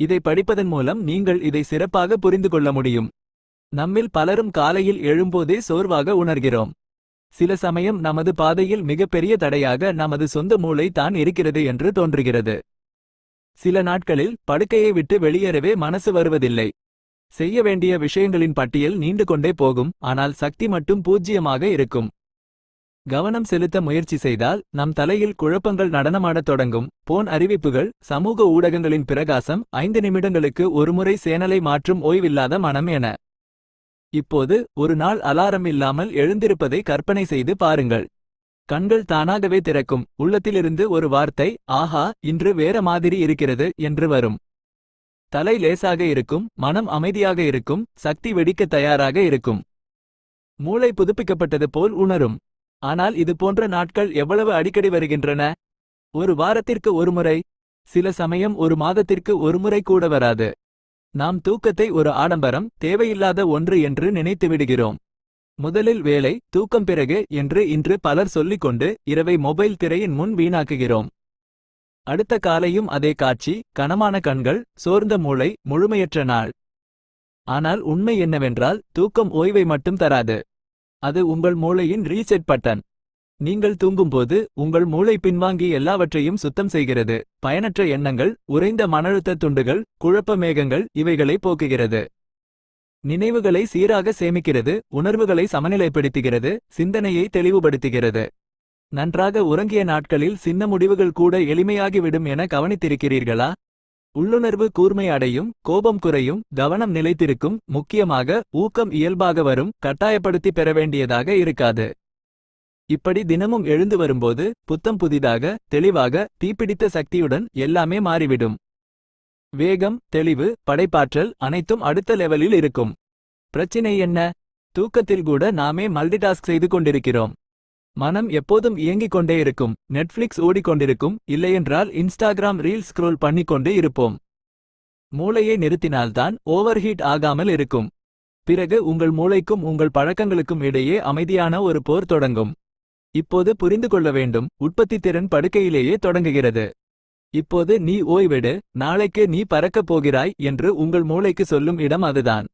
இதை படிப்பதன் மூலம் நீங்கள் இதை சிறப்பாக புரிந்து கொள்ள முடியும். நம்மில் பலரும் காலையில் எழும்போதே சோர்வாக உணர்கிறோம். சில சமயம் நமது பாதையில் மிகப்பெரிய தடையாக நமது சொந்த மூளை தான் இருக்கிறது என்று தோன்றுகிறது. சில நாட்களில் படுக்கையை விட்டு வெளியேறவே மனசு வருவதில்லை. செய்ய வேண்டிய விஷயங்களின் பட்டியல் நீண்டு கொண்டே போகும் ஆனால் சக்தி மட்டும் பூஜ்ஜியமாக இருக்கும். கவனம் செலுத்த முயற்சி செய்தால் நம் தலையில் குழப்பங்கள் நடனமாடத் தொடங்கும். போன் அறிவிப்புகள் சமூக ஊடகங்களின் பிரகாசம் ஐந்து நிமிடங்களுக்கு ஒருமுறை சேனலை மாற்றும் ஓய்வில்லாத மனம் என. இப்போது ஒரு நாள் அலாரம் இல்லாமல் எழுந்திருப்பதை கற்பனை செய்து பாருங்கள். கண்கள் தானாகவே திறக்கும். உள்ளத்திலிருந்து ஒரு வார்த்தை ஆஹா இன்று வேற மாதிரி இருக்கிறது என்று வரும். தலை லேசாக இருக்கும் மனம் அமைதியாக இருக்கும் சக்தி வெடிக்க தயாராக இருக்கும். மூளை புதுப்பிக்கப்பட்டது போல் உணரும். ஆனால் இது போன்ற நாட்கள் எவ்வளவு அடிக்கடி வருகின்றன? ஒரு வாரத்திற்கு ஒருமுறை சில சமயம் ஒரு மாதத்திற்கு ஒருமுறை கூட வராது. நாம் தூக்கத்தை ஒரு ஆடம்பரம் தேவையில்லாத ஒன்று என்று நினைத்து விடுகிறோம். முதலில் வேலை தூக்கம் பிறகு என்று இன்று பலர் சொல்லிக்கொண்டு இரவை மொபைல் திரையின் முன் வீணாக்குகிறோம். அடுத்த காலையும் அதே காட்சி கனமான கண்கள் சோர்ந்த மூளை முழுமையற்ற நாள். ஆனால் உண்மை என்னவென்றால் தூக்கம் ஓய்வை மட்டும் தராது. அது உங்கள் மூளையின் ரீசெட் பட்டன். நீங்கள் தூங்கும்போது உங்கள் மூளை பின்வாங்கி எல்லாவற்றையும் சுத்தம் செய்கிறது. பயனற்ற எண்ணங்கள் உறைந்த மனழுத்த துண்டுகள் குழப்ப மேகங்கள் இவைகளை போக்குகிறது. நினைவுகளை சீராக சேமிக்கிறது உணர்வுகளை சமநிலைப்படுத்துகிறது சிந்தனையை தெளிவுபடுத்துகிறது. நன்றாக உறங்கிய நாட்களில் சின்ன முடிவுகள் கூட எளிமையாகிவிடும் என கவனித்திருக்கிறீர்களா? உள்ளுணர்வு கூர்மை அடையும் கோபம் குறையும் கவனம் நிலைத்திருக்கும் முக்கியமாக ஊக்கம் இயல்பாக வரும் கட்டாயப்படுத்தி பெற வேண்டியதாக இருக்காது. இப்படி தினமும் எழுந்து வரும்போது புத்தம் புதிதாக தெளிவாக தீப்பிடித்த சக்தியுடன் எல்லாமே மாறிவிடும். வேகம் தெளிவு படைப்பாற்றல் அனைத்தும் அடுத்த லெவலில் இருக்கும். பிரச்சினை என்ன? தூக்கத்தில் கூட நாமே மல்டிடாஸ்க் செய்து கொண்டிருக்கிறோம். மனம் எப்போதும் இயங்கிக் கொண்டே இருக்கும். நெட்ஃபிளிக்ஸ் ஓடிக்கொண்டிருக்கும். இல்லையென்றால் இன்ஸ்டாகிராம் ரீல்ஸ் ஸ்க்ரோல் பண்ணிக்கொண்டே இருப்போம். மூளையை நிறுத்தினால்தான் ஓவர்ஹீட் ஆகாமல் இருக்கும். பிறகு உங்கள் மூளைக்கும் உங்கள் பழக்கங்களுக்கும் இடையே அமைதியான ஒரு போர் தொடங்கும். இப்போது புரிந்து கொள்ள வேண்டும். உற்பத்தி திறன் படுக்கையிலேயே தொடங்குகிறது. இப்போது நீ ஓய்வெடு. நாளைக்கு நீ பறக்கப் போகிறாய் என்று உங்கள் மூளைக்கு சொல்லும் இடம் அதுதான்.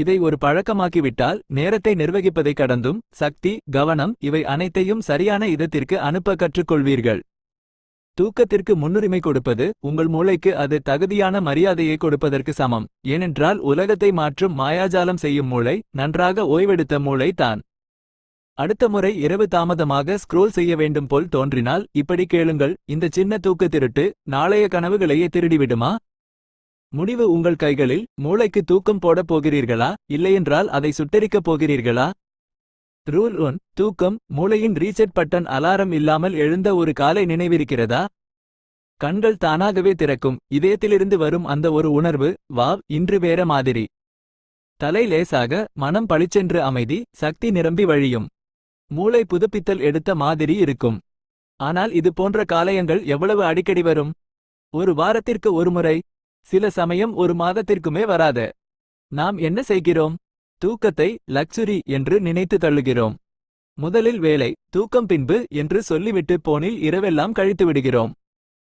இதை ஒரு பழக்கமாக்கிவிட்டால் நேரத்தை நிர்வகிப்பதை கடந்தும் சக்தி கவனம் இவை அனைத்தையும் சரியான இதத்திற்கு அனுப்ப கற்றுக்கொள்வீர்கள். தூக்கத்திற்கு முன்னுரிமை கொடுப்பது உங்கள் மூளைக்கு அது தகுதியான மரியாதையை கொடுப்பதற்கு சமம். ஏனென்றால் உலகத்தை மாற்றும் மாயாஜாலம் செய்யும் மூளை நன்றாக ஓய்வெடுத்த மூளை தான். அடுத்த முறை இரவு தாமதமாக ஸ்க்ரோல் செய்ய வேண்டும் போல் தோன்றினால் இப்படி கேளுங்கள் இந்த சின்ன தூக்க திருட்டு நாளைய கனவுகளையே திருடிவிடுமா? முடிவு உங்கள் கைகளில் மூளைக்கு தூக்கம் போடப் போகிறீர்களா? இல்லையென்றால் அதை சுட்டரிக்கப் போகிறீர்களா? ரூல் ஒன் தூக்கம் மூளையின் ரீசெட் பட்டன் அலாரம் இல்லாமல் எழுந்த ஒரு காலை நினைவிருக்கிறதா? கண்கள் தானாகவே திறக்கும். இதயத்திலிருந்து வரும் அந்த ஒரு உணர்வு வாவ் இன்று வேற மாதிரி. தலை லேசாக மனம் பளிச்சென்று அமைதி சக்தி நிரம்பி வழியும். மூளை புதுப்பித்தல் எடுத்த மாதிரி இருக்கும். ஆனால் இது போன்ற காலயங்கள் எவ்வளவு அடிக்கடி வரும்? ஒரு வாரத்திற்கு ஒருமுறை சில சமயம் ஒரு மாதத்திற்குமே வராது. நாம் என்ன செய்கிறோம்? தூக்கத்தை லக்ஸுரி என்று நினைத்து தள்ளுகிறோம். முதலில் வேலை தூக்கம் பின்பு என்று சொல்லிவிட்டு போனில் இரவெல்லாம் கழித்து விடுகிறோம்.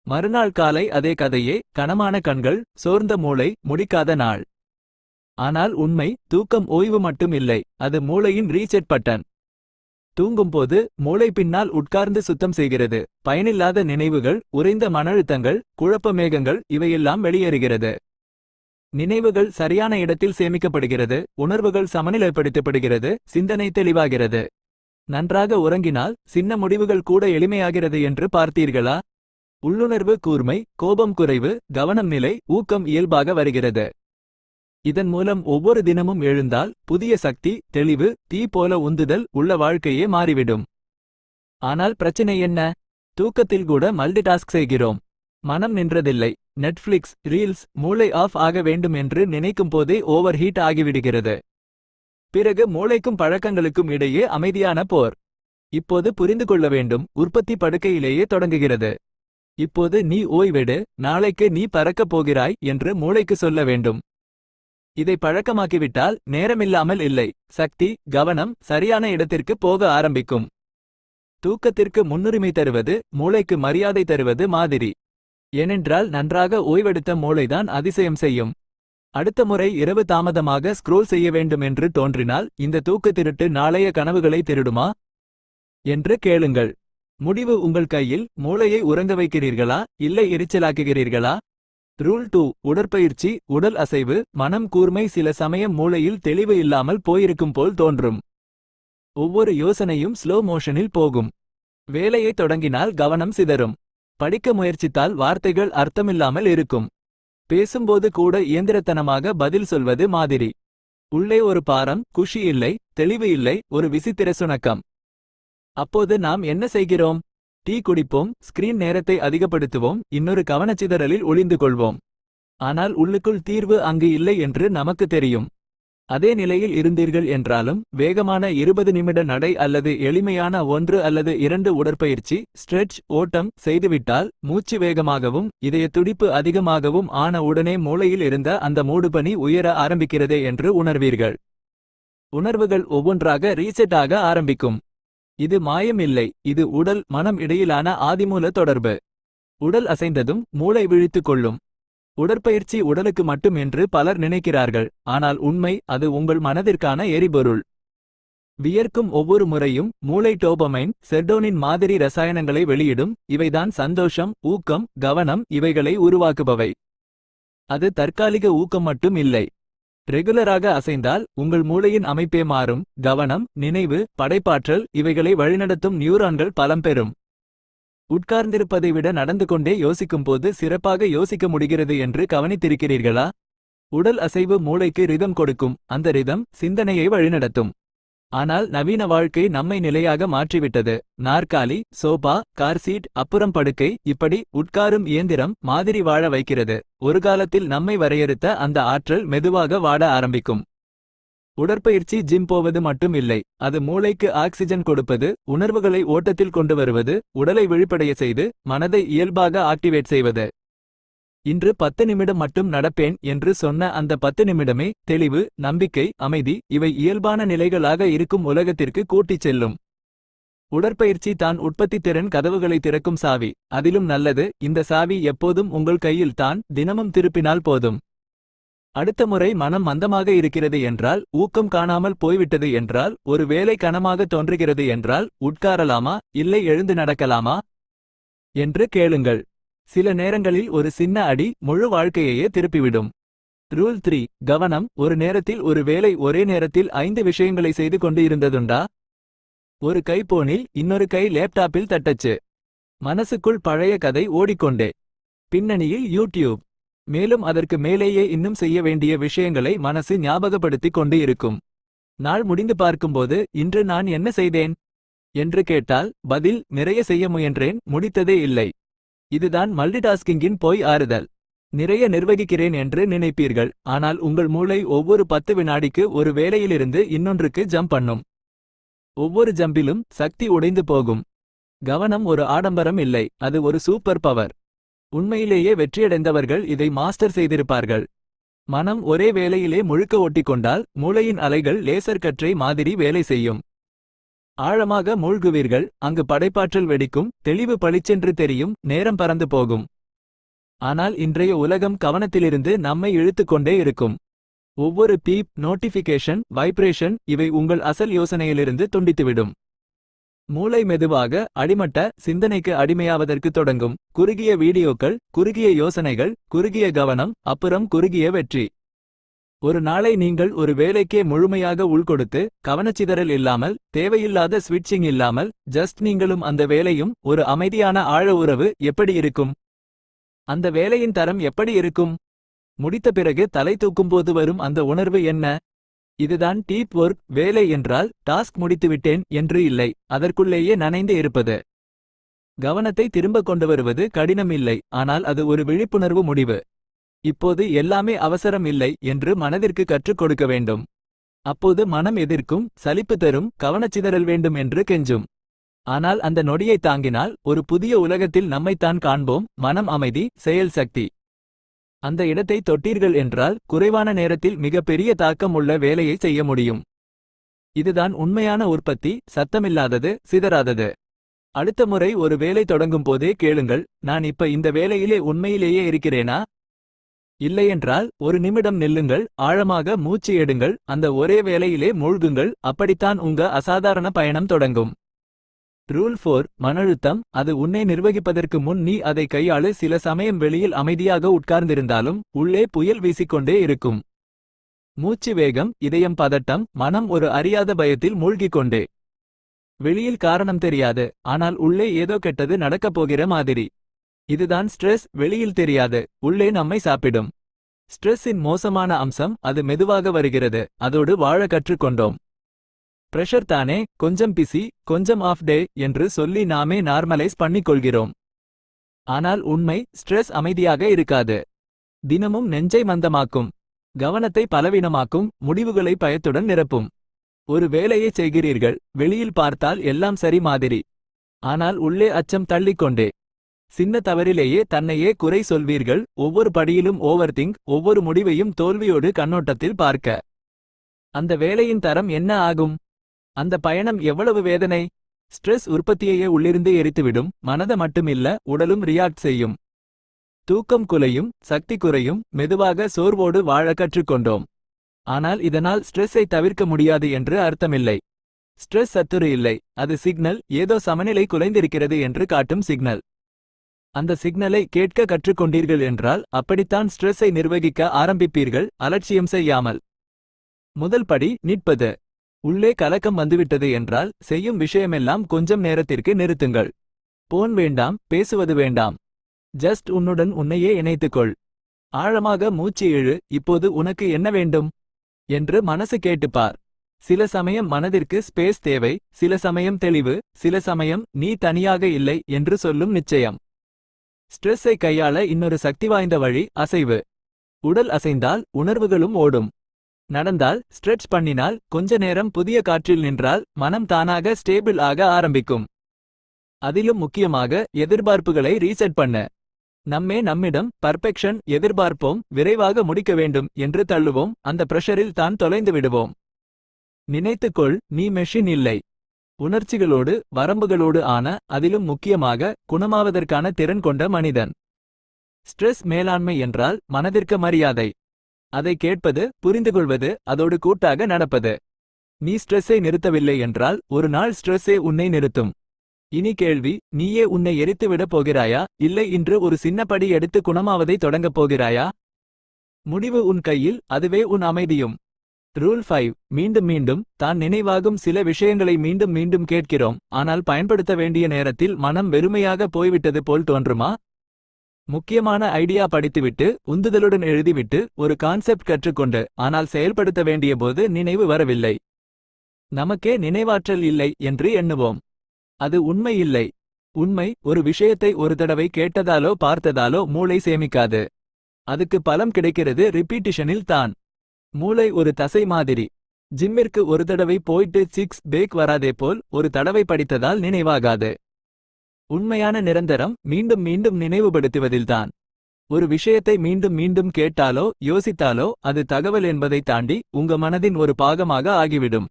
மறுநாள் காலை அதே கதையே கனமான கண்கள் சோர்ந்த மூளை முடிக்காத நாள். ஆனால் உண்மை தூக்கம் ஓய்வு மட்டும் இல்லை அது மூளையின் ரீசெட் பட்டன். தூங்கும்போது மூளை பின்னால் உட்கார்ந்து சுத்தம் செய்கிறது. பயனில்லாத நினைவுகள் உறைந்த மனழுத்தங்கள் குழப்ப மேகங்கள் இவையெல்லாம் வெளியேறுகிறது. நினைவுகள் சரியான இடத்தில் சேமிக்கப்படுகிறது உணர்வுகள் சமநிலைப்படுத்தப்படுகிறது சிந்தனை தெளிவாகிறது. நன்றாக உறங்கினால் சின்ன முடிவுகள் கூட எளிமையாகிறது என்று பார்த்தீர்களா? உள்ளுணர்வு கூர்மை கோபம் குறைவு கவனம் நிலை ஊக்கம் இயல்பாக வருகிறது. இதன் மூலம் ஒவ்வொரு தினமும் எழுந்தால் புதிய சக்தி தெளிவு தீ போல உந்துதல் உள்ள வாழ்க்கையே மாறிவிடும். ஆனால் பிரச்சனை என்ன? தூக்கத்தில் கூட மல்டி டாஸ்க் செய்கிறோம். மனம் நின்றதில்லை. நெட்ஃபிளிக்ஸ் ரீல்ஸ் மூளை ஆஃப் ஆக வேண்டும் என்று நினைக்கும் போதே ஓவர் ஹீட் ஆகிவிடுகிறது. பிறகு மூளைக்கும் பழக்கங்களுக்கும் இடையே அமைதியான போர். இப்போது புரிந்து கொள்ள வேண்டும் உற்பத்தி படுக்கையிலேயே தொடங்குகிறது. இப்போது நீ ஓய்வெடு நாளைக்கு நீ பறக்கப் போகிறாய் என்று மூளைக்கு சொல்ல வேண்டும். இதை பழக்கமாக்கிவிட்டால் நேரமில்லாமல் இல்லை. சக்தி கவனம் சரியான இடத்திற்கு போக ஆரம்பிக்கும். தூக்கத்திற்கு முன்னுரிமை தருவது மூளைக்கு மரியாதை தருவது மாதிரி. ஏனென்றால் நன்றாக ஓய்வெடுத்த மூளைதான் அதிசயம் செய்யும். அடுத்த முறை இரவு தாமதமாக ஸ்க்ரோல் செய்ய வேண்டும் என்று தோன்றினால் இந்த தூக்க திருட்டு நாளைய கனவுகளை திருடுமா? என்று கேளுங்கள். முடிவு உங்கள் கையில் மூளையை உறங்க வைக்கிறீர்களா? இல்லை எரிச்சலாக்குகிறீர்களா? ரூல் டூ உடற்பயிற்சி உடல் அசைவு மனம் கூர்மை சில சமயம் மூளையில் தெளிவு இல்லாமல் போயிருக்கும் போல் தோன்றும். ஒவ்வொரு யோசனையும் ஸ்லோ மோஷனில் போகும். வேலையை தொடங்கினால் கவனம் சிதறும். படிக்க முயற்சித்தால் வார்த்தைகள் அர்த்தமில்லாமல் இருக்கும். பேசும்போது கூட இயந்திரத்தனமாக பதில் சொல்வது மாதிரி. உள்ளே ஒரு பாரம் குஷி இல்லை தெளிவு இல்லை ஒரு விசித்திர சுணக்கம். அப்போது நாம் என்ன செய்கிறோம்? டீ குடிப்போம் ஸ்கிரீன் நேரத்தை அதிகப்படுத்துவோம் இன்னொரு கவனச்சிதறலில் ஒளிந்து கொள்வோம். ஆனால் உள்ளுக்குள் தீர்வு அங்கு இல்லை என்று நமக்கு தெரியும். அதே நிலையில் இருந்தீர்கள் என்றாலும் வேகமான இருபது நிமிட நடை அல்லது எளிமையான ஒன்று அல்லது இரண்டு உடற்பயிற்சி ஸ்ட்ரெச் ஓட்டம் செய்துவிட்டால் மூச்சு வேகமாகவும் இதய துடிப்பு அதிகமாகவும் ஆன உடனே மூளையில் இருந்த அந்த மூடுபனி உயர ஆரம்பிக்கிறதே என்று உணர்வீர்கள். உணர்வுகள் ஒவ்வொன்றாக ரீசெட் ஆக ஆரம்பிக்கும். இது மாயம் இல்லை இது உடல் மனம் இடையிலான ஆதிமூல தொடர்பு. உடல் அசைந்ததும் மூளை விழித்துக் கொள்ளும். உடற்பயிற்சி உடலுக்கு மட்டும் என்று பலர் நினைக்கிறார்கள் ஆனால் உண்மை அது உங்கள் மனதிற்கான எரிபொருள். வியர்க்கும் ஒவ்வொரு முறையும் மூளை டோபமைன் செர்டோனின் மாதிரி ரசாயனங்களை வெளியிடும் இவைதான் சந்தோஷம் ஊக்கம் கவனம் இவைகளை உருவாக்குபவை. அது தற்காலிக ஊக்கம் மட்டும் இல்லை. ரெகுலராக அசைந்தால் உங்கள் மூளையின் அமைப்பே மாறும். கவனம் நினைவு படைப்பாற்றல் இவைகளை வழிநடத்தும் நியூரான்கள் பலம் பெறும். உட்கார்ந்திருப்பதை விட நடந்து கொண்டே யோசிக்கும்போது சிறப்பாக யோசிக்க முடிகிறது என்று கவனித்திருக்கிறீர்களா? உடல் அசைவு மூளைக்கு ரிதம் கொடுக்கும். அந்த ரிதம் சிந்தனையை வழிநடத்தும். ஆனால் நவீன வாழ்க்கை நம்மை நிலையாக மாற்றிவிட்டது. நாற்காலி சோபா கார் சீட் அப்புறம் படுக்கை இப்படி உட்காரும் இயந்திரம் மாதிரி வாழ வைக்கிறது. ஒரு காலத்தில் நம்மை வரையறுத்த அந்த ஆற்றல் மெதுவாக வாட ஆரம்பிக்கும். உடற்பயிற்சி ஜிம் போவது மட்டும் இல்லை. அது மூளைக்கு ஆக்சிஜன் கொடுப்பது உணர்வுகளை ஓட்டத்தில் கொண்டு வருவது உடலை விழிப்படைய செய்து மனதை இயல்பாக ஆக்டிவேட் செய்வது. இன்று பத்து நிமிடம் மட்டும் நடப்பேன் என்று சொன்ன அந்த பத்து நிமிடமே தெளிவு நம்பிக்கை அமைதி இவை இயல்பான நிலைகளாக இருக்கும் உலகத்திற்கு கூட்டிச் செல்லும். உடற்பயிற்சி தான் உற்பத்தி திறன் கதவுகளை திறக்கும் சாவி. அதிலும் நல்லது இந்த சாவி எப்போதும் உங்கள் கையில் தான் தினமும் திருப்பினால் போதும். அடுத்த முறை மனம் மந்தமாக இருக்கிறது என்றால் ஊக்கம் காணாமல் போய்விட்டது என்றால் ஒரு வேலை கனமாக தோன்றுகிறது என்றால் உட்காரலாமா இல்லை எழுந்து நடக்கலாமா? என்று கேளுங்கள். சில நேரங்களில் ஒரு சின்ன அடி முழு வாழ்க்கையையே திருப்பிவிடும். Rule three. கவனம். ஒரு நேரத்தில் ஒரு வேலை ஒரே நேரத்தில் ஐந்து விஷயங்களை செய்து கொண்டு இருந்ததுண்டா? ஒரு கை போனில் இன்னொரு கை லேப்டாப்பில் தட்டச்சு. மனசுக்குள் பழைய கதை ஓடிக்கொண்டே. பின்னணியில் யூடியூப். மேலும் அதற்கு மேலேயே இன்னும் செய்ய வேண்டிய விஷயங்களை மனசு ஞாபகப்படுத்திக் கொண்டு இருக்கும். நாள் முடிந்து பார்க்கும்போது இன்று நான் என்ன செய்தேன்? என்று கேட்டால் பதில் நிறைய செய்ய முயன்றேன் முடித்ததே இல்லை. இதுதான் மல்டிடாஸ்கிங்கின் போய் ஆறுதல். நிறைய நிர்வகிக்கிறேன் என்று நினைப்பீர்கள் ஆனால் உங்கள் மூளை ஒவ்வொரு பத்து வினாடிக்கு ஒரு வேலையிலிருந்து இன்னொன்றுக்கு ஜம்ப் பண்ணும். ஒவ்வொரு ஜம்பிலும் சக்தி உடைந்து போகும். கவனம் ஒரு ஆடம்பரம் இல்லை அது ஒரு சூப்பர் பவர் உண்மையிலேயே வெற்றியடைந்தவர்கள் இதை மாஸ்டர் செய்திருப்பார்கள். மனம் ஒரே வேலையிலே முழுக்க ஒட்டிக்கொண்டால் மூளையின் அலைகள் லேசர் கற்றை மாதிரி வேலை செய்யும். ஆழமாக மூழ்குவீர்கள் அங்கு படைப்பாற்றல் வெடிக்கும் தெளிவு பளிச்சென்று தெரியும் நேரம் பறந்து போகும். ஆனால் இன்றைய உலகம் கவனத்திலிருந்து நம்மை இழுத்துக்கொண்டே இருக்கும். ஒவ்வொரு பீப் நோட்டிஃபிகேஷன் வைப்ரேஷன் இவை உங்கள் அசல் யோசனையிலிருந்து துண்டித்துவிடும். மூளை மெதுவாக அடிமட்ட சிந்தனைக்கு அடிமையாவதற்கு தொடங்கும். குறுகிய வீடியோக்கள் குறுகிய யோசனைகள் குறுகிய கவனம் அப்புறம் குறுகிய வெற்றி. ஒரு நாளை நீங்கள் ஒரு வேலைக்கே முழுமையாக உள்கொடுத்து கவனச்சிதறல் இல்லாமல் தேவையில்லாத ஸ்விட்சிங் இல்லாமல் ஜஸ்ட் நீங்களும் அந்த வேலையும் ஒரு அமைதியான ஆழ உறவு எப்படி இருக்கும்? அந்த வேலையின் தரம் எப்படி இருக்கும்? முடித்த பிறகு தலை தூக்கும்போது வரும் அந்த உணர்வு என்ன? இதுதான் டீப் ஒர்க் வேலை என்றால் டாஸ்க் முடித்துவிட்டேன் என்று இல்லை அதற்குள்ளேயே நனைந்து இருப்பது. கவனத்தை திரும்ப கொண்டு வருவது கடினம் இல்லை ஆனால் அது ஒரு விழிப்புணர்வு முடிவு. இப்போது எல்லாமே அவசரம் இல்லை என்று மனதிற்கு கற்றுக் கொடுக்க வேண்டும். அப்போது மனம் எதிர்க்கும் சலிப்பு தரும் கவனச்சிதறல் வேண்டும் என்று கெஞ்சும். ஆனால் அந்த நொடியை தாங்கினால் ஒரு புதிய உலகத்தில் நம்மைத்தான் காண்போம் மனம் அமைதி செயல் சக்தி. அந்த இடத்தை தொட்டீர்கள் என்றால் குறைவான நேரத்தில் மிகப்பெரிய தாக்கம் உள்ள வேலையை செய்ய முடியும். இதுதான் உண்மையான உற்பத்தி சத்தமில்லாதது சிதறாதது. அடுத்த முறை ஒரு வேலை தொடங்கும் போதே கேளுங்கள் நான் இப்ப இந்த வேலையிலே உண்மையிலேயே இருக்கிறேனா? இல்லையென்றால் ஒரு நிமிடம் நில்லுங்கள் ஆழமாக மூச்சு எடுங்கள் அந்த ஒரே வேலையிலே மூழ்குங்கள் அப்படித்தான் உங்க அசாதாரண பயணம் தொடங்கும். ரூல் ஃபோர் மனழுத்தம் அது உன்னை நிர்வகிப்பதற்கு முன் நீ அதை கையாளு சில சமயம் வெளியில் அமைதியாக உட்கார்ந்திருந்தாலும் உள்ளே புயல் வீசிக்கொண்டே இருக்கும். மூச்சு வேகம் இதயம் பதட்டம் மனம் ஒரு அறியாத பயத்தில் மூழ்கிக் கொண்டே வெளியில் காரணம் தெரியாது ஆனால் உள்ளே ஏதோ கெட்டது நடக்கப் போகிற மாதிரி. இதுதான் ஸ்ட்ரெஸ் வெளியில் தெரியாது உள்ளே நம்மை சாப்பிடும். ஸ்ட்ரெஸ்ஸின் மோசமான அம்சம் அது மெதுவாக வருகிறது அதோடு வாழ கற்றுக்கொண்டோம். பிரஷர் தானே கொஞ்சம் பிசி கொஞ்சம் ஆஃப் டே என்று சொல்லி நாமே நார்மலைஸ் பண்ணிக் கொள்கிறோம் ஆனால் உண்மை ஸ்ட்ரெஸ் அமைதியாக இருக்காது. தினமும் நெஞ்சை மந்தமாக்கும். கவனத்தை பலவீனமாக்கும் முடிவுகளை பயத்துடன் நிரப்பும். ஒரு வேலையை செய்கிறீர்கள் வெளியில் பார்த்தால் எல்லாம் சரி மாதிரி. ஆனால் உள்ளே அச்சம் தள்ளிக்கொண்டே. சின்ன தவறிலேயே தன்னையே குறை சொல்வீர்கள். ஒவ்வொரு படியிலும் ஓவர் திங்க் ஒவ்வொரு முடிவையும் தோல்வியோடு கண்ணோட்டத்தில் பார்க்க. அந்த வேலையின் தரம் என்ன ஆகும்? அந்த பயணம் எவ்வளவு வேதனை? ஸ்ட்ரெஸ் உற்பத்தியையே உள்ளிருந்து எரித்துவிடும். மனத மட்டுமில்ல உடலும் ரியாக்ட் செய்யும். தூக்கம் குலையும் சக்தி குறையும். மெதுவாக சோர்வோடு வாழ கற்றுக்கொண்டோம். ஆனால் இதனால் ஸ்ட்ரெஸ்ஸை தவிர்க்க முடியாது என்று அர்த்தமில்லை. ஸ்ட்ரெஸ் சத்துரு இல்லை. அது சிக்னல் ஏதோ சமநிலை குலைந்திருக்கிறது என்று காட்டும் சிக்னல். அந்த சிக்னலை கேட்க கற்றுக்கொண்டீர்கள் என்றால் அப்படித்தான் ஸ்ட்ரெஸ்ஸை நிர்வகிக்க ஆரம்பிப்பீர்கள் அலட்சியம் செய்யாமல். முதல் படி நிற்பது. உள்ளே கலக்கம் வந்துவிட்டது என்றால் செய்யும் விஷயமெல்லாம் கொஞ்சம் நேரத்திற்கு நிறுத்துங்கள். போன் வேண்டாம் பேசுவது வேண்டாம். ஜஸ்ட் உன்னுடன் உன்னையே இணைத்துக்கொள். ஆழமாக மூச்சு இழு இப்போது உனக்கு என்ன வேண்டும்? என்று மனசு கேட்டுப்பார். சில சமயம் மனதிற்கு ஸ்பேஸ் தேவை சில சமயம் தெளிவு சில சமயம் நீ தனியாக இல்லை என்று சொல்லும் நிச்சயம். ஸ்ட்ரெஸ்ஸை கையாள இன்னொரு சக்தி வாய்ந்த வழி அசைவு. உடல் அசைந்தால் உணர்வுகளும் ஓடும். நடந்தால் ஸ்ட்ரெச் பண்ணினால் கொஞ்ச நேரம் புதிய காற்றில் நின்றால் மனம் தானாக ஸ்டேபிள் ஆக ஆரம்பிக்கும். அதிலும் முக்கியமாக எதிர்பார்ப்புகளை ரீசெட் பண்ண. நம்மே நம்மிடம் பர்ஃபெக்ஷன் எதிர்பார்ப்போம் விரைவாக முடிக்க வேண்டும் என்று தள்ளுவோம். அந்த பிரஷரில் தான் தொலைந்து விடுவோம். நினைத்துக்கொள் நீ மெஷின் இல்லை. உணர்ச்சிகளோடு வரம்புகளோடு ஆன அதிலும் முக்கியமாக குணமாவதற்கான திறன் கொண்ட மனிதன். ஸ்ட்ரெஸ் மேலாண்மை என்றால் மனதிற்கு மரியாதை. அதை கேட்பது புரிந்துகொள்வது அதோடு கூட்டாக நடப்பது. நீ ஸ்ட்ரெஸ்ஸை நிறுத்தவில்லை என்றால் ஒரு நாள் ஸ்ட்ரெஸ்ஸே உன்னை நிறுத்தும். இனி கேள்வி நீயே உன்னை எரித்துவிடப் போகிறாயா? இல்லை இன்று ஒரு சின்ன படி எடுத்து குணமாவதை தொடங்கப் போகிறாயா? முடிவு உன் கையில் அதுவே உன் அமைதியும். ரூல் ஃபைவ் மீண்டும் மீண்டும் தான் நினைவாகும் சில விஷயங்களை மீண்டும் மீண்டும் கேட்கிறோம். ஆனால் பயன்படுத்த வேண்டிய நேரத்தில் மனம் வெறுமையாக போய்விட்டது போல் தோன்றுமா? முக்கியமான ஐடியா படித்துவிட்டு உந்துதலுடன் எழுதிவிட்டு ஒரு கான்செப்ட் கற்றுக்கொண்டு ஆனால் செயல்படுத்த வேண்டிய போது நினைவு வரவில்லை. நமக்கே நினைவாற்றல் இல்லை என்று எண்ணுவோம். அது உண்மை இல்லை. உண்மை ஒரு விஷயத்தை ஒரு தடவை கேட்டதாலோ பார்த்ததாலோ மூளை சேமிக்காது. அதுக்கு பலம் கிடைக்கிறது ரிப்பீட்டிஷனில் தான். மூளை ஒரு தசை மாதிரி. ஜிம்மிற்கு ஒரு தடவை போயிட்டு சிக்ஸ் பேக் வராதே போல் ஒரு தடவை படித்ததால் நினைவாகாது. உண்மையான நிரந்தரம் மீண்டும் மீண்டும் நினைவுபடுத்துவதில்தான். ஒரு விஷயத்தை மீண்டும் மீண்டும் கேட்டாலோ யோசித்தாலோ அது தகவல் என்பதை தாண்டி உங்க மனதின் ஒரு பாகமாக ஆகிவிடும்.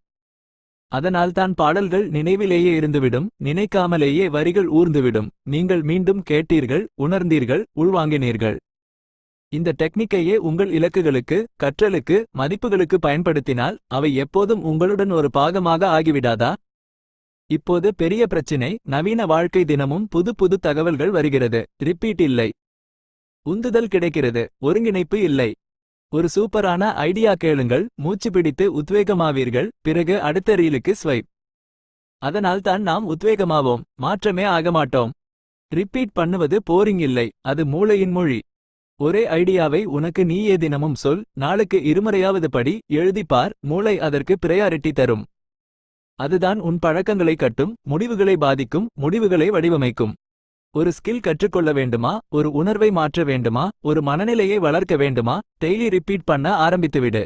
அதனால்தான் பாடல்கள் நினைவிலேயே இருந்துவிடும் நினைக்காமலேயே வரிகள் ஊர்ந்துவிடும். நீங்கள் மீண்டும் கேட்டீர்கள் உணர்ந்தீர்கள் உள்வாங்கினீர்கள். இந்த டெக்னிக்கையே உங்கள் இலக்குகளுக்கு கற்றலுக்கு மதிப்புகளுக்கு பயன்படுத்தினால் அவை எப்போதும் உங்களுடன் ஒரு பாகமாக ஆகிவிடாதா? இப்போது பெரிய பிரச்சினை நவீன வாழ்க்கை தினமும் புது புது தகவல்கள் வருகிறது. ரிப்பீட் இல்லை. உந்துதல் கிடைக்கிறது. ஒருங்கிணைப்பு இல்லை. ஒரு சூப்பரான ஐடியா கேளுங்கள். மூச்சு பிடித்து உத்வேகமாவீர்கள். பிறகு அடுத்த ரீலுக்கு ஸ்வைப். அதனால் தான் நாம் உத்வேகமாவோம். மாற்றமே ஆக மாட்டோம் ரிப்பீட் பண்ணுவது போரிங் இல்லை. அது மூளையின் மொழி. ஒரே ஐடியாவை உனக்கு நீயே தினமும் சொல் நாளுக்கு இருமுறையாவது படி எழுதிப்பார் மூளை அதற்கு பிரையாரிட்டி தரும். அதுதான் உன் பழக்கங்களை கட்டும் முடிவுகளை பாதிக்கும் முடிவுகளை வடிவமைக்கும். ஒரு ஸ்கில் கற்றுக்கொள்ள வேண்டுமா? ஒரு உணர்வை மாற்ற வேண்டுமா? ஒரு மனநிலையை வளர்க்க வேண்டுமா? டெய்லி ரிப்பீட் பண்ண ஆரம்பித்துவிடு.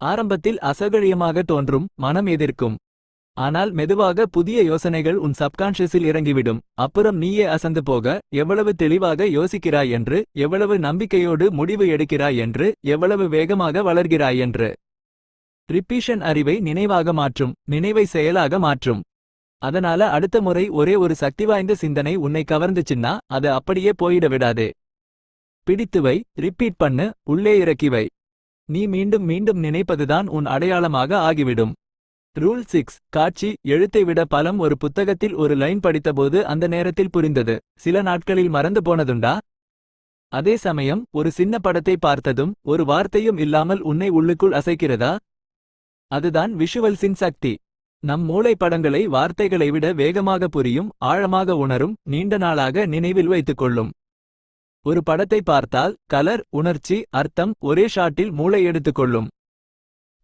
ஆரம்பத்தில் அசகழியமாக தோன்றும் மனம் எதிர்க்கும். ஆனால் மெதுவாக புதிய யோசனைகள் உன் சப்கான்ஷியஸில் இறங்கிவிடும். அப்புறம் நீயே அசந்து போக எவ்வளவு தெளிவாக யோசிக்கிறாய் என்று எவ்வளவு நம்பிக்கையோடு முடிவு எடுக்கிறாய் என்று எவ்வளவு வேகமாக வளர்கிறாய் என்று. ரிப்பீஷன் அறிவை நினைவாக மாற்றும் நினைவை செயலாக மாற்றும். அதனால அடுத்த முறை ஒரே ஒரு சக்தி வாய்ந்த சிந்தனை உன்னை கவர்ந்துச்சுன்னா அது அப்படியே போயிட விடாது. பிடித்துவை ரிப்பீட் பண்ணு உள்ளே இறக்கிவை நீ மீண்டும் மீண்டும் நினைப்பதுதான் உன் அடையாளமாக ஆகிவிடும். ரூல் சிக்ஸ் காட்சி எழுத்தை விட பலம் ஒரு புத்தகத்தில் ஒரு லைன் படித்தபோது அந்த நேரத்தில் புரிந்தது. சில நாட்களில் மறந்து போனதுண்டா? அதே சமயம் ஒரு சின்ன படத்தை பார்த்ததும் ஒரு வார்த்தையும் இல்லாமல் உன்னை உள்ளுக்குள் அசைக்கிறதா? அதுதான் விஷுவல்ஸின் சக்தி. நம் மூளை படங்களை வார்த்தைகளை விட வேகமாக புரியும் ஆழமாக உணரும் நீண்ட நாளாக நினைவில் வைத்துக் கொள்ளும் ஒரு படத்தை பார்த்தால் கலர் உணர்ச்சி அர்த்தம் ஒரே ஷாட்டில் மூளை எடுத்துக்கொள்ளும்.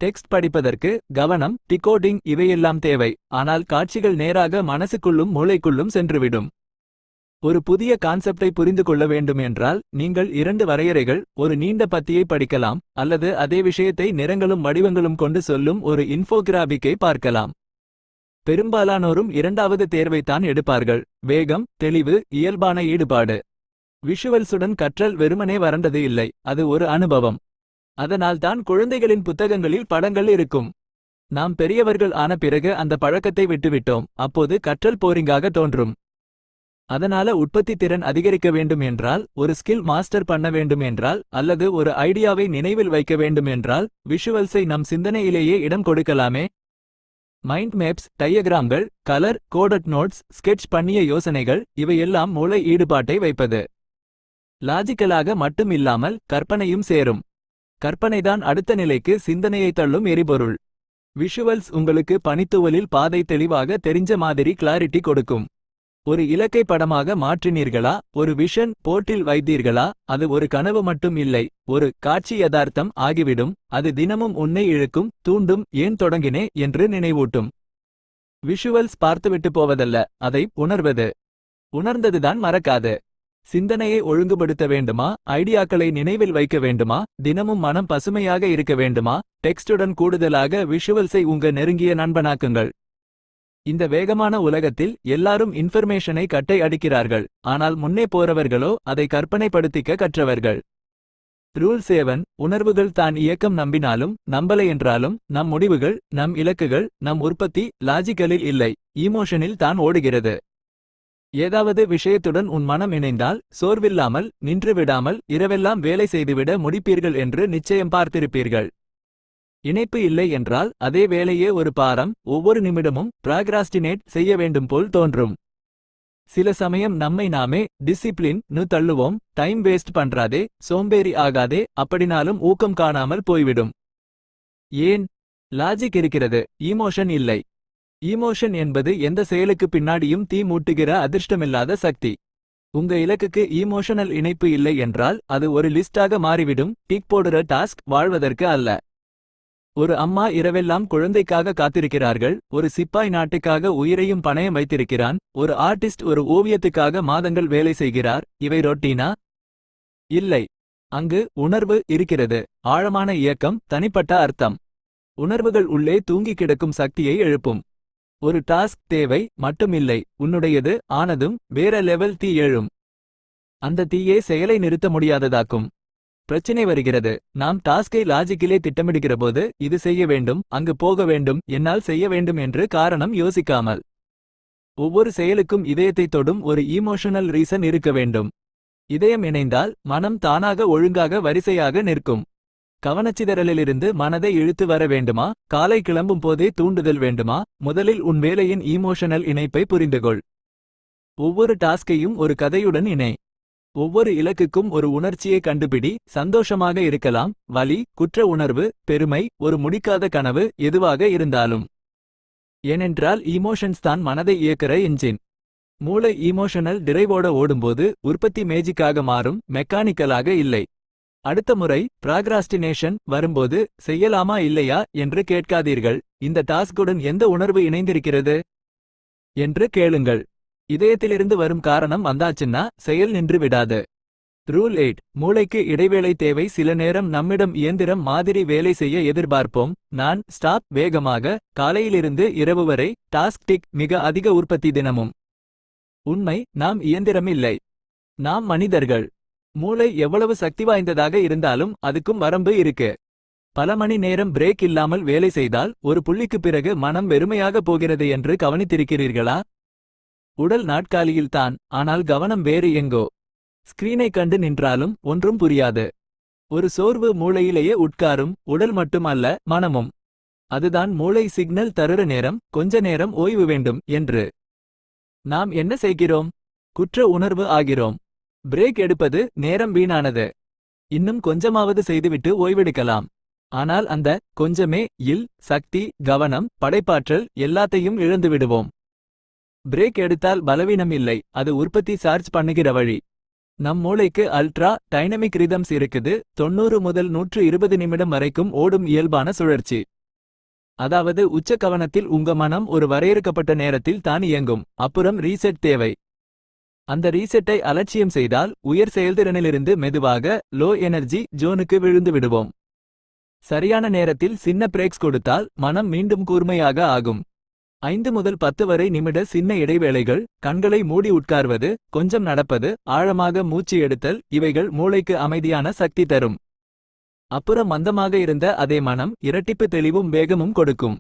டெக்ஸ்ட் படிப்பதற்கு கவனம் டிகோடிங் இவையெல்லாம் தேவை. ஆனால் காட்சிகள் நேராக மனசுக்குள்ளும் மூளைக்குள்ளும் சென்றுவிடும். ஒரு புதிய கான்செப்டை புரிந்து கொள்ள வேண்டும் என்றால் நீங்கள் இரண்டு வரையறைகள் ஒரு நீண்ட பத்தியை படிக்கலாம் அல்லது அதே விஷயத்தை நிறங்களும் வடிவங்களும் கொண்டு சொல்லும் ஒரு இன்ஃபோகிராபிக்கை பார்க்கலாம். பெரும்பாலானோரும் இரண்டாவது தேர்வைத்தான் எடுப்பார்கள். வேகம் தெளிவு இயல்பான ஈடுபாடு. விஷுவல்ஸுடன் கற்றல் வெறுமனே வறண்டது இல்லை. அது ஒரு அனுபவம். அதனால்தான் குழந்தைகளின் புத்தகங்களில் படங்கள் இருக்கும். நாம் பெரியவர்கள் ஆன பிறகு அந்த பழக்கத்தை விட்டுவிட்டோம். அப்போது கற்றல் போரிங்காக தோன்றும். அதனால உற்பத்தி திறன் அதிகரிக்க வேண்டும் என்றால் ஒரு ஸ்கில் மாஸ்டர் பண்ண வேண்டும் என்றால் அல்லது ஒரு ஐடியாவை நினைவில் வைக்க வேண்டும் என்றால் விஷுவல்ஸை நம் சிந்தனையிலேயே இடம் கொடுக்கலாமே? மைண்ட் மேப்ஸ் டயக்ராம்கள் கலர் கோடட் நோட்ஸ் ஸ்கெட்ச் பண்ணிய யோசனைகள் இவையெல்லாம் மூளை ஈடுபாட்டை வைப்பது. லாஜிக்கலாக மட்டும் இல்லாமல் கற்பனையும் சேரும். கற்பனைதான் அடுத்த நிலைக்கு சிந்தனையை தள்ளும் எரிபொருள். விஷுவல்ஸ் உங்களுக்கு பனித்துவலில் பாதை தெளிவாக தெரிஞ்ச மாதிரி கிளாரிட்டி கொடுக்கும். ஒரு இலக்கை படமாக மாற்றினீர்களா? ஒரு விஷன் போர்ட்டில் வைத்தீர்களா? அது ஒரு கனவு மட்டும் இல்லை ஒரு காட்சி யதார்த்தம் ஆகிவிடும் அது தினமும் உன்னை இழுக்கும் தூண்டும் ஏன் தொடங்கினே என்று நினைவூட்டும். விஷுவல்ஸ் பார்த்துவிட்டு போவதல்ல அதை உணர்வது. உணர்ந்ததுதான் மறக்காது. சிந்தனையை ஒழுங்குபடுத்த வேண்டுமா? ஐடியாக்களை நினைவில் வைக்க வேண்டுமா? தினமும் மனம் பசுமையாக இருக்க வேண்டுமா? டெக்ஸ்டுடன் கூடுதலாக விஷுவல்ஸை உங்க நெருங்கிய நண்பனாக்குங்கள். இந்த வேகமான உலகத்தில் எல்லாரும் இன்ஃபர்மேஷனை கட்டை அடிக்கிறார்கள். ஆனால் முன்னே போறவர்களோ அதை கற்பனைப்படுத்திக்க கற்றவர்கள். ரூல் சேவன் உணர்வுகள் தான் இயக்கம் நம்பினாலும் நம்பலை என்றாலும் நம் முடிவுகள் நம் இலக்குகள் நம் உற்பத்தி லாஜிக்கலில் இல்லை ஈமோஷனில் தான் ஓடுகிறது. ஏதாவது விஷயத்துடன் உன் மனம் இணைந்தால் சோர்வில்லாமல் நின்று விடாமல் இரவெல்லாம் வேலை செய்துவிட முடிப்பீர்கள் என்று நிச்சயம் பார்த்திருப்பீர்கள். இணைப்பு இல்லை என்றால் அதே வேலையே ஒரு பாரம் ஒவ்வொரு நிமிடமும் பிராக்ராஸ்டினேட் செய்ய வேண்டும் போல் தோன்றும். சில சமயம் நம்மை நாமே டிசிப்ளின் நு தள்ளுவோம் டைம் வேஸ்ட் பண்றாதே சோம்பேறி ஆகாதே அப்படினாலும் ஊக்கம் காணாமல் போய்விடும். ஏன்? லாஜிக் இருக்கிறது ஈமோஷன் இல்லை. ஈமோஷன் என்பது எந்த செயலுக்கு பின்னாடியும் தீ மூட்டுகிற அதிர்ஷ்டமில்லாத சக்தி. உங்க இலக்குக்கு ஈமோஷனல் இணைப்பு இல்லை என்றால் அது ஒரு லிஸ்டாக மாறிவிடும் டிக் போடுற டாஸ்க் வாழ்வதற்கு அல்ல. ஒரு அம்மா இரவெல்லாம் குழந்தைக்காக காத்திருக்கிறார்கள் ஒரு சிப்பாய் நாட்டுக்காக உயிரையும் பணயம் வைத்திருக்கிறான் ஒரு ஆர்டிஸ்ட் ஒரு ஓவியத்துக்காக மாதங்கள் வேலை செய்கிறார் இவை ரொட்டீனா இல்லை. அங்கு உணர்வு இருக்கிறது ஆழமான இயக்கம் தனிப்பட்ட அர்த்தம். உணர்வுகள் உள்ளே தூங்கி கிடக்கும் சக்தியை எழுப்பும். ஒரு டாஸ்க் தேவை மட்டுமில்லை உன்னுடையது ஆனதும் வேற லெவல் தீ எழும். அந்த தீயே செயலை நிறுத்த முடியாததாக்கும். பிரச்சினை வருகிறது. நாம் டாஸ்கை லாஜிக்கிலே திட்டமிடுகிறபோது இது செய்ய வேண்டும் அங்கு போக வேண்டும் என்னால் செய்ய வேண்டும் என்று காரணம் யோசிக்காமல். ஒவ்வொரு செயலுக்கும் இதயத்தை தொடும் ஒரு ஈமோஷனல் ரீசன் இருக்க வேண்டும். இதயம் இணைந்தால் மனம் தானாக ஒழுங்காக வரிசையாக நிற்கும். கவனச்சிதறலிலிருந்து மனதை இழுத்து வர வேண்டுமா? காலை கிளம்பும் போதே தூண்டுதல் வேண்டுமா? முதலில் உன் வேலையின் ஈமோஷனல் இணைப்பை புரிந்துகொள். ஒவ்வொரு டாஸ்கையும் ஒரு கதையுடன் இணை. ஒவ்வொரு இலக்குக்கும் ஒரு உணர்ச்சியை கண்டுபிடி. சந்தோஷமாக இருக்கலாம். வலி குற்ற உணர்வு பெருமை ஒரு முடிக்காத கனவு எதுவாக இருந்தாலும். ஏனென்றால் ஈமோஷன்ஸ் தான் மனதை இயக்கிற என்ஜின் மூளை ஈமோஷனல் டிரைவோட ஓடும்போது உற்பத்தி மேஜிக்காக மாறும். மெக்கானிக்கலாக இல்லை. அடுத்த முறை பிராக்ராஸ்டினேஷன் வரும்போது செய்யலாமா இல்லையா என்று கேட்காதீர்கள். இந்த டாஸ்குடன் எந்த உணர்வு இணைந்திருக்கிறது? என்று கேளுங்கள். இதயத்திலிருந்து வரும் காரணம் வந்தாச்சுன்னா செயல் நின்று விடாது ரூல் எயிட் மூளைக்கு இடைவேளை தேவை. சில நேரம் நம்மிடம் இயந்திரம் மாதிரி வேலை செய்ய எதிர்பார்ப்போம். நான் ஸ்டாப் வேகமாக காலையிலிருந்து இரவு வரை டாஸ்க் டிக் மிக அதிக உற்பத்தி தினமும். உண்மை நாம் இயந்திரம் இல்லை. நாம் மனிதர்கள். மூளை எவ்வளவு சக்தி வாய்ந்ததாக இருந்தாலும் அதுக்கும் வரம்பு இருக்கு. பல மணி நேரம் பிரேக் இல்லாமல் வேலை செய்தால் ஒரு புள்ளிக்கு பிறகு மனம் வெறுமையாக போகிறது என்று கவனித்திருக்கிறீர்களா? உடல் நாட்காலியில்தான் ஆனால் கவனம் வேறு எங்கோ. ஸ்கிரீனை கண்டு நின்றாலும் ஒன்றும் புரியாது. ஒரு சோர்வு மூளையிலேயே உட்காரும் உடல் மட்டுமல்ல மனமும். அதுதான் மூளை சிக்னல் தருற நேரம் கொஞ்ச நேரம் ஓய்வு வேண்டும் என்று. நாம் என்ன செய்கிறோம்? குற்ற உணர்வு ஆகிறோம். பிரேக் எடுப்பது நேரம் வீணானது. இன்னும் கொஞ்சமாவது செய்துவிட்டு ஓய்வெடுக்கலாம். ஆனால் அந்த கொஞ்சமே இல் சக்தி கவனம் படைப்பாற்றல் எல்லாத்தையும் இழந்துவிடுவோம் பிரேக் எடுத்தால் பலவீனம் இல்லை அது உற்பத்தி சார்ஜ் பண்ணுகிற வழி. நம் மூளைக்கு அல்ட்ரா டைனமிக் ரிதம்ஸ் இருக்குது தொண்ணூறு முதல் நூற்று இருபது நிமிடம் வரைக்கும் ஓடும் இயல்பான சுழற்சி. அதாவது உச்ச கவனத்தில் உங்க மனம் ஒரு வரையறுக்கப்பட்ட நேரத்தில் தான் இயங்கும் அப்புறம் ரீசெட் தேவை. அந்த ரீசெட்டை அலட்சியம் செய்தால் உயர் செயல்திறனிலிருந்து மெதுவாக லோ எனர்ஜி ஜோனுக்கு விழுந்து விடுவோம். சரியான நேரத்தில் சின்ன பிரேக்ஸ் கொடுத்தால் மனம் மீண்டும் கூர்மையாக ஆகும். ஐந்து முதல் பத்து வரை நிமிட சின்ன இடைவேளைகள் கண்களை மூடி உட்கார்வது கொஞ்சம் நடப்பது ஆழமாக மூச்சு எடுத்தல் இவைகள் மூளைக்கு அமைதியான சக்தி தரும். அப்புறம் மந்தமாக இருந்த அதே மனம் இரட்டிப்பு தெளிவும் வேகமும் கொடுக்கும்.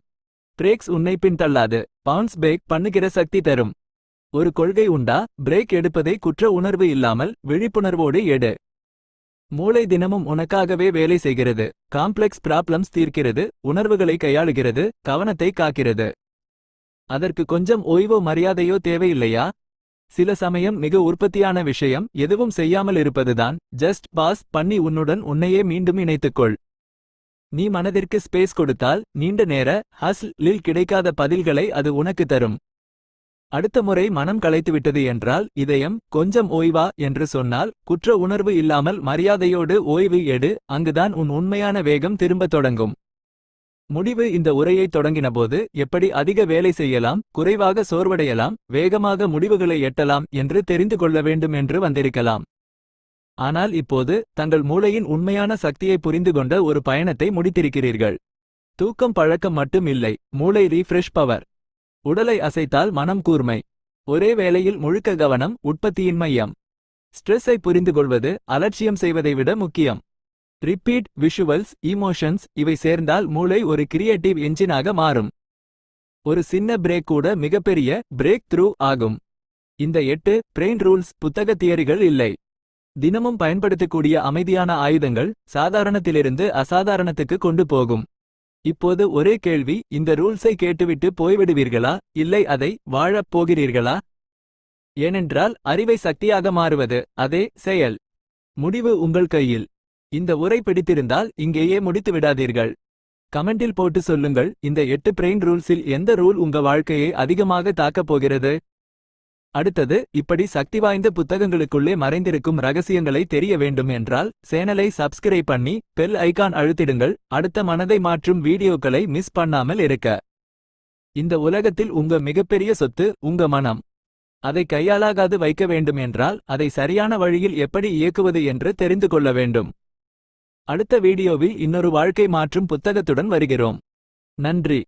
பிரேக்ஸ் உன்னை பின்தள்ளாது பவுன்ஸ் பேக் பண்ணுகிற சக்தி தரும். ஒரு கொள்கை உண்டா? பிரேக் எடுப்பதை குற்ற உணர்வு இல்லாமல் விழிப்புணர்வோடு எடு. மூளை தினமும் உனக்காகவே வேலை செய்கிறது. காம்ப்ளெக்ஸ் ப்ராப்ளம்ஸ் தீர்க்கிறது. உணர்வுகளை கையாளுகிறது. கவனத்தை காக்கிறது. அதற்கு கொஞ்சம் ஓய்வோ மரியாதையோ தேவையில்லையா? சில சமயம் மிக உற்பத்தியான விஷயம் எதுவும் செய்யாமல் இருப்பதுதான். ஜஸ்ட் பாஸ் பண்ணி உன்னுடன் உன்னையே மீண்டும் இணைத்துக்கொள். நீ மனதிற்கு ஸ்பேஸ் கொடுத்தால் நீண்ட நேர ஹஸ்லில் லில் கிடைக்காத பதில்களை அது உனக்கு தரும். அடுத்த முறை மனம் களைத்துவிட்டது என்றால் இதயம் கொஞ்சம் ஓய்வா என்று சொன்னால் குற்ற உணர்வு இல்லாமல் மரியாதையோடு ஓய்வு எடு அங்குதான் உன் உண்மையான வேகம் திரும்பத் தொடங்கும். முடிவு இந்த உரையை தொடங்கினபோது எப்படி அதிக வேலை செய்யலாம் குறைவாக சோர்வடையலாம் வேகமாக முடிவுகளை எட்டலாம் என்று தெரிந்து கொள்ள வேண்டும் என்று வந்திருக்கலாம். ஆனால் இப்போது தங்கள் மூளையின் உண்மையான சக்தியை புரிந்து கொண்ட ஒரு பயணத்தை முடித்திருக்கிறீர்கள். தூக்கம் பழக்கம் மட்டும் இல்லை மூளை ரீஃப்ரெஷ் பவர் உடலை அசைத்தால் மனம் கூர்மை. ஒரே வேளையில் முழுக்க கவனம் உற்பத்தியின் மையம். ஸ்ட்ரெஸ்ஸை புரிந்து கொள்வது அலட்சியம் செய்வதை விட முக்கியம். ரிப்பீட் விஷுவல்ஸ் இமோஷன்ஸ் இவை சேர்ந்தால் மூளை ஒரு கிரியேட்டிவ் என்ஜினாக மாறும். ஒரு சின்ன பிரேக் கூட மிகப்பெரிய பிரேக் த்ரூ ஆகும். இந்த எட்டு பிரெயின் ரூல்ஸ் புத்தக தியரிகள் இல்லை. தினமும் பயன்படுத்தக்கூடிய அமைதியான ஆயுதங்கள் சாதாரணத்திலிருந்து அசாதாரணத்துக்கு கொண்டு போகும். இப்போது ஒரே கேள்வி இந்த ரூல்ஸை கேட்டுவிட்டு போய்விடுவீர்களா? இல்லை அதை வாழப் போகிறீர்களா? ஏனென்றால் அறிவை சக்தியாக மாறுவது அதே செயல். முடிவு உங்கள் கையில். இந்த உரை பிடித்திருந்தால் இங்கேயே முடித்து விடாதீர்கள். கமெண்டில் போட்டு சொல்லுங்கள் இந்த எட்டு பிரெயின் ரூல்ஸில் எந்த ரூல் உங்க வாழ்க்கையை அதிகமாக தாக்கப் போகிறது? அடுத்தது இப்படி சக்தி வாய்ந்த புத்தகங்களுக்குள்ளே மறைந்திருக்கும் ரகசியங்களை தெரிய வேண்டும் என்றால் சேனலை சப்ஸ்கிரைப் பண்ணி பெல் ஐகான் அழுத்திடுங்கள் அடுத்த மனதை மாற்றும் வீடியோக்களை மிஸ் பண்ணாமல் இருக்க. இந்த உலகத்தில் உங்க மிகப்பெரிய சொத்து உங்க மனம். அதை கையாளாகாது வைக்க வேண்டும் என்றால் அதை சரியான வழியில் எப்படி இயக்குவது என்று தெரிந்து கொள்ள வேண்டும். அடுத்த வீடியோவில் இன்னொரு வாழ்க்கை மாற்றும் புத்தகத்துடன் வருகிறோம். நன்றி.